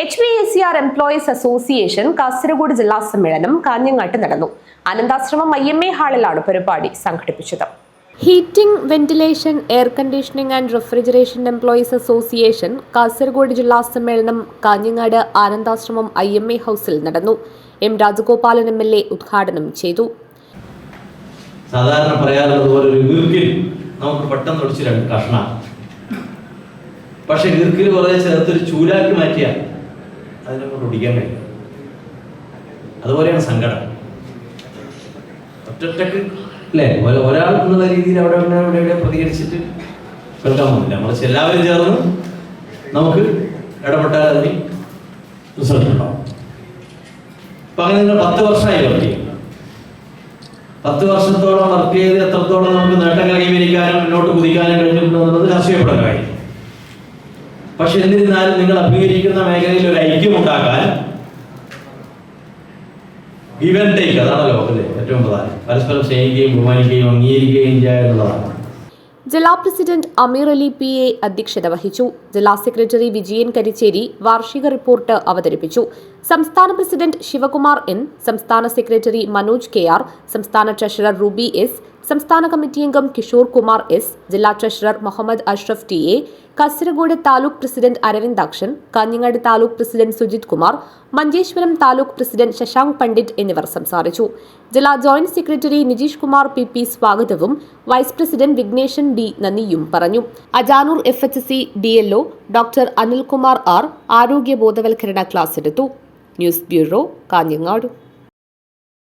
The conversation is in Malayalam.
H V S C R employees association Kasaragod ജില്ലാ സമ്മേളനം കാഞ്ഞങ്ങാട്ട് നടന്നു. അനന്താശ്രമം ഐ എം എ ഹാളിലാണ് പരിപാടി സംഘടിപ്പിച്ചത്. Heating ventilation air conditioning and refrigeration employees association Kasaragod ജില്ലാ സമ്മേളനം Kanhangad Anandashramam I M A ഹൌസിൽ നടന്നു. M Rajagopalan M L A ഉദ്ഘാടനം ചെയ്തു. സാധാരണ പറയാറുള്ളതുപോലെ ഒരു ഈർക്കിൽ നമുക്ക് പെട്ടെന്ന് ഒടിച്ച് രണ്ട് കഷ്ണ. പക്ഷെ ഈർക്കിൽ കുറെ ചേർത്തൊരു ചൂലാക്കി മാറ്റിയാൽ അതിനെ കൊണ്ട് ഒടിക്കാൻ കഴിയും. അതുപോലെയാണ് സങ്കടം. ഒറ്റൊറ്റക്ക് അല്ലേ? ഒരാൾ എന്നുള്ള രീതിയിൽ അവിടെ അവിടെ ഇവിടെ പ്രതികരിച്ചിട്ട് കേൾക്കാൻ പോകുന്നില്ല നമ്മൾ എല്ലാവരും ചേർന്ന് നമുക്ക് ഇടപെട്ടാൽ അതിന് റിസൾട്ട് ഉണ്ടാവും. അപ്പൊ അങ്ങനെ നിങ്ങൾ പത്ത് വർഷമായി വർക്ക് ചെയ്യും പത്ത് വർഷത്തോളം വർക്ക് ചെയ്ത് എത്രത്തോളം നമുക്ക് നേട്ടങ്ങൾ കൈവരിക്കാനും മുന്നോട്ട് കുതിക്കാനും കഴിഞ്ഞിട്ടുണ്ടോ എന്നുള്ളത് ചർച്ച ചെയ്യപ്പെടുന്ന കാര്യം. പക്ഷെ എന്നിരുന്നാലും നിങ്ങൾ അഭിമുഖീകരിക്കുന്ന മേഖലയിൽ ഒരു ഐക്യം ഉണ്ടാക്കാൻ ഗിവൻ ടേക്ക് അതാണല്ലോ അല്ലേ ഏറ്റവും പ്രധാനം. പരസ്പരം സ്നേഹിക്കുകയും ബഹുമാനിക്കുകയും അംഗീകരിക്കുകയും ചെയ്യുക എന്നുള്ളതാണ്. ജില്ലാ president Ameer Ali P A അധ്യക്ഷത വഹിച്ചു. ജില്ലാ സെക്രട്ടറി വിജയൻ കരിച്ചേരി വാർഷിക റിപ്പോർട്ട് അവതരിപ്പിച്ചു. സംസ്ഥാന പ്രസിഡന്റ് ശിവകുമാർ എൻ സംസ്ഥാന സെക്രട്ടറി മനോജ് കെ ആർ സംസ്ഥാന ട്രഷറർ റുബി എസ് സംസ്ഥാന കമ്മിറ്റി അംഗം കിഷോർ കുമാർ എസ് ജില്ലാ treasurer Muhammad Ashraf T A Kasaragod taluk president Aravindakshan Kanhangad taluk president Sujith Kumar Manjeshwaram taluk president Shashank Pandit എന്നിവർ സംസാരിച്ചു. ജില്ലാ joint secretary Nijeesh Kumar P P സ്വാഗതവും വൈസ് പ്രസിഡന്റ് വിഘ്നേശൻ ഡി നന്ദിയും പറഞ്ഞു. Ajanur F H C D L O doctor Anilkumar R ആരോഗ്യ ബോധവൽക്കരണ ക്ലാസ് എടുത്തു. News bureau Kanhangad.